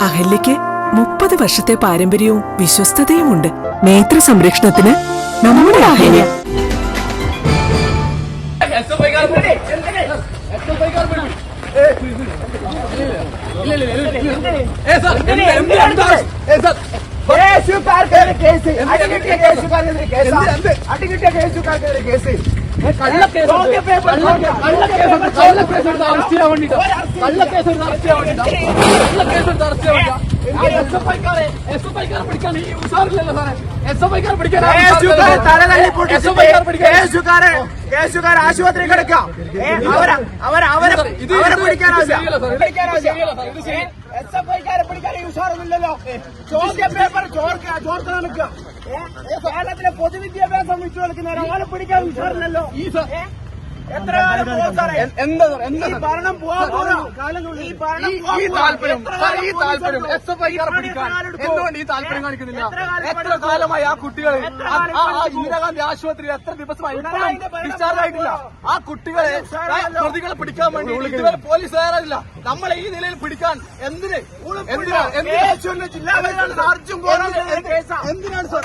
അഹല്യയ്ക്ക് മുപ്പത് വർഷത്തെ പാരമ്പര്യവും വിശ്വസ്തതയുമുണ്ട് നേത്ര സംരക്ഷണത്തിന് നമ്മുടെ അഹല്യ കേസുകാർക്കെതിരെ കേസ്. അടികിട്ടിയ കേസുകാർക്കെതിരെ കേസ്. അടികിട്ടിയ കേസുകാർക്കെതിരെ കേസ്. ചോദ്യപേപ്പർ കേസുകാരെ തലതല്ലി പൊട്ടിച്ചിട്ട് കേസുകാരെ കേസുകാർ ആശുപത്രി കിടക്കാം. അവരെ അവരെ അവരെ അവരെ പിടിക്കാനാവില്ല പിടിക്കാനാവില്ല എസ് എഫ് ഐ പിടിക്കാൻ ഉഷാറൊന്നുമില്ലല്ലോ ചോദ്യ പേപ്പർ ചോർക്ക ചോർത്ത് നിൽക്കുക കേരളത്തിലെ പൊതുവിദ്യാഭ്യാസം വിട്ടു കളിക്കുന്ന ഒരാളെ പിടിക്കാൻ ഉഷാറില്ലല്ലോ? എത്ര കാലം പോകും സാറേ. എന്താ എന്താ ഈ ഭരണം പോവാ. ഈ ഭരണം ഈ. താല്പര്യം സാർ, ഈ താല്പര്യം എസ് എഫ് ഐക്കാരെ പിടിക്കാൻ എന്തുകൊണ്ട് ഈ താല്പര്യം കാണിക്കുന്നില്ല? എത്ര? കാലമായി ആ കുട്ടികൾ ഇന്ദിരാഗാന്ധി ആശുപത്രിയിൽ എത്ര ദിവസമായി ഇപ്പോഴും ഡിസ്ചാർജ് ആയിട്ടില്ല ആ കുട്ടികളെ പ്രതികളെ പിടിക്കാൻ വേണ്ടി ഇതുവരെ പോലീസ് തയ്യാറായില്ല നമ്മളെ ഈ നിലയിൽ പിടിക്കാൻ എന്തിന്? എന്തിനാ? എന്തിനാ? കേസുള്ള ജില്ലാ പഞ്ചായത്ത് അർജുൻ പോറാൻ എന്തിനാണ് sir